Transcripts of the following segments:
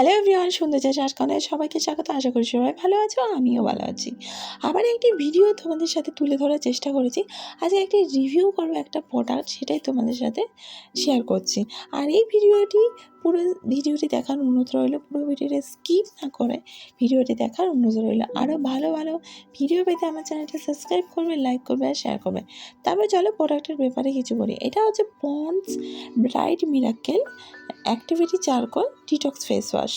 Hello everyone সুন্দর চাষ আজকালে সবাইকে স্বাগত। আশা করি সবাই ভালো আছো, আমিও ভালো আছি। আবার একটি ভিডিও তোমাদের সাথে তুলে ধরার চেষ্টা করেছি। আজকে একটি রিভিউ করব একটা প্রোডাক্ট সেটাই তোমাদের সাথে শেয়ার করছি। আর এই ভিডিওটি পুরো ভিডিওটি দেখার অনুরোধ রইল, পুরো ভিডিওটি স্কিপ না করে ভিডিওটি দেখার অনুরোধ রইল। আরও ভালো ভালো ভিডিও পেতে আমার চ্যানেলটা সাবস্ক্রাইব করবে লাইক করবে আর শেয়ার করবে। তারপর চলো প্রোডাক্টের ব্যাপারে কিছু বলি। এটা হচ্ছে Pond's bright miracle activity charcoal detox face wash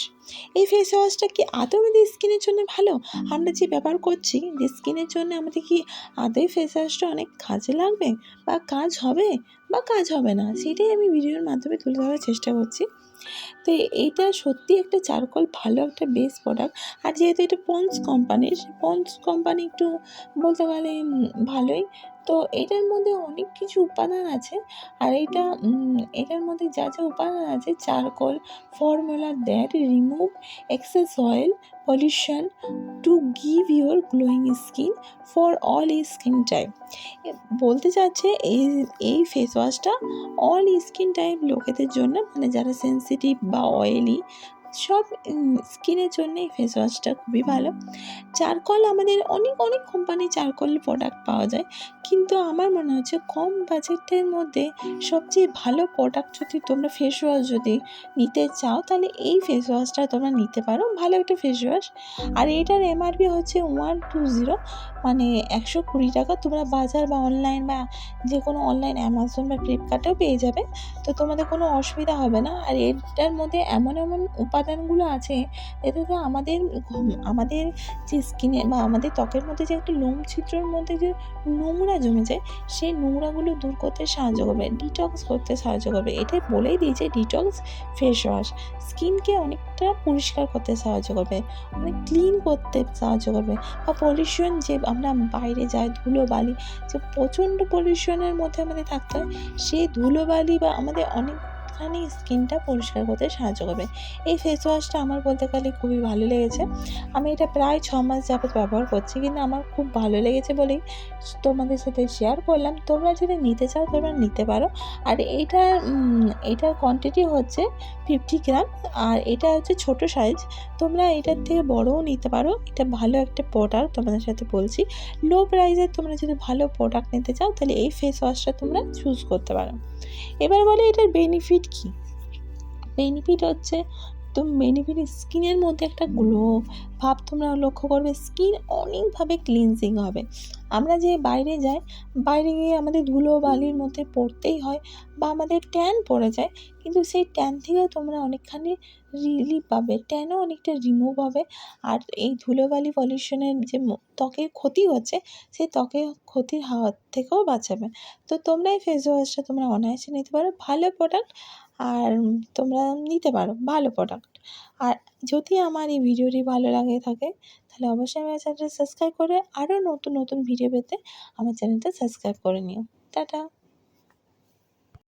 এই ফেস ওয়াশটা কি আদৌ আমাদের স্কিনের জন্য ভালো? আমরা যে ব্যবহার করছি, যে স্কিনের জন্য আমাদের কি আদৌ ফেস ওয়াশটা অনেক কাজে লাগবে? বা কাজ হবে? বা কাজ হবে না? সেটাই আমি ভিডিওর মাধ্যমে তুলে ধরার চেষ্টা করছি। তো এইটা সত্যি একটা চারকোল ভালো একটা বেস্ট প্রোডাক্ট আর যেহেতু এটা পন্স কোম্পানির পন্স কোম্পানি একটু বলতে গেলে ভালোই। তো এটার মধ্যে অনেক কিছু উপাদান আছে। আর এটা এটার মধ্যে যা যা উপাদান আছে, charcoal, formula, that remove excess oil pollution to give your glowing skin for all skin type. বলতে চাচ্ছে এই এই ফেস ওয়াশটা অল স্কিন টাইপ লোকেদের জন্য মানে যারা সেন্সিটিভ বা অয়েলি সব স্কিনের জন্য এই ফেস ওয়াশটা খুবই ভালো। চারকল আমাদের অনেক অনেক কোম্পানি চারকোল প্রোডাক্ট পাওয়া যায়। কিন্তু আমার মনে হচ্ছে কম বাজেটের মধ্যে সবচেয়ে ভালো প্রোডাক্ট যদি তোমরা ফেস ওয়াশ যদি নিতে চাও, তাহলে এই ফেস ওয়াশটা তোমরা নিতে পারো। ভালো একটা ফেস ওয়াশ আর এটার এমআরপি হচ্ছে ওয়ান টু জিরো মানে একশো কুড়ি টাকা। তোমরা বাজার বা অনলাইন বা যে কোনো অনলাইন অ্যামাজন বা ফ্লিপকার্টেও পেয়ে যাবে। তো তোমাদের কোনো অসুবিধা হবে না। আর এটার মধ্যে এমন এমন উপাদানগুলো আছে এটাতে আমাদের আমাদের যে স্কিনে বা আমাদের ত্বকের মধ্যে যে একটা লোম ছিদ্রর মধ্যে যে নোংরা জমে যায়, সেই নোংরাগুলো দূর করতে সাহায্য করবে ডিটক্স করতে সাহায্য করবে। এটাই বলেই দিয়েছে ডিটক্স ফেস ওয়াশ স্কিনকে অনেকটা পরিষ্কার করতে সাহায্য করবে অনেক ক্লিন করতে সাহায্য করবে। বা পলিউশন যে আমরা বাইরে যাই, ধুলোবালি, যে প্রচণ্ড পলিউশনের মধ্যে আমাদের থাকতে হয়, সেই ধুলোবালি বা আমাদের অনেকখানি স্কিনটা পরিষ্কার করতে সাহায্য করবে। এই ফেস ওয়াশটা আমার বলতে গেলে খুবই ভালো লেগেছে। আমি এটা প্রায় ছ মাস যাবত ব্যবহার করছি কিন্তু আমার খুব ভালো লেগেছে বলেই তোমাদের সাথে শেয়ার করলাম। তোমরা যদি নিতে চাও তোমরা নিতে পারো। আর উম, এটার কোয়ান্টিটি হচ্ছে ফিফটি গ্রাম আর এটা হচ্ছে ছোট সাইজ তোমরা এটার থেকে বড়ও নিতে পারো। এটা ভালো একটা প্রোডাক্ট তোমাদের সাথে বলছি। লো প্রাইসের তোমরা যদি ভালো প্রোডাক্ট নিতে চাও তাহলে এই ফেস ওয়াশটা তোমরা চুজ করতে পারো। এবার বলে এটার বেনিফিট কী? বেনিফিট হচ্ছে তো বেনিফিট স্কিনের মধ্যে একটা গ্লো ভাব তোমরা লক্ষ্য করবে স্কিন অনেকভাবে ক্লিনজিং হবে। আমরা যে বাইরে যাই, বাইরে গিয়ে আমাদের ধুলো বালির মধ্যে পড়তেই হয় বা আমাদের ট্যান পড়ে যায়, কিন্তু সেই ট্যান থেকেও তোমরা অনেকখানি রিলিফ পাবে ট্যানও অনেকটা রিমুভ হবে। আর এই ধুলোবালি পলিউশনের যে ত্বকের ক্ষতি হচ্ছে, সেই ত্বকের ক্ষতির হাওয়ার থেকেও বাঁচাবে। তো তোমরা এই ফেস ওয়াশটা তোমরা অনায়াসে নিতে পারো, ভালো প্রোডাক্ট আর তোমরা নিতে পারো, ভালো প্রোডাক্ট আর যদি আমার এই ভিডিওটি ভালো লাগে থাকে, তাহলে অবশ্যই আমার চ্যানেলটা সাবস্ক্রাইব করে আরও নতুন নতুন ভিডিও পেতে আমার চ্যানেলটা সাবস্ক্রাইব করে নিও। টাটা!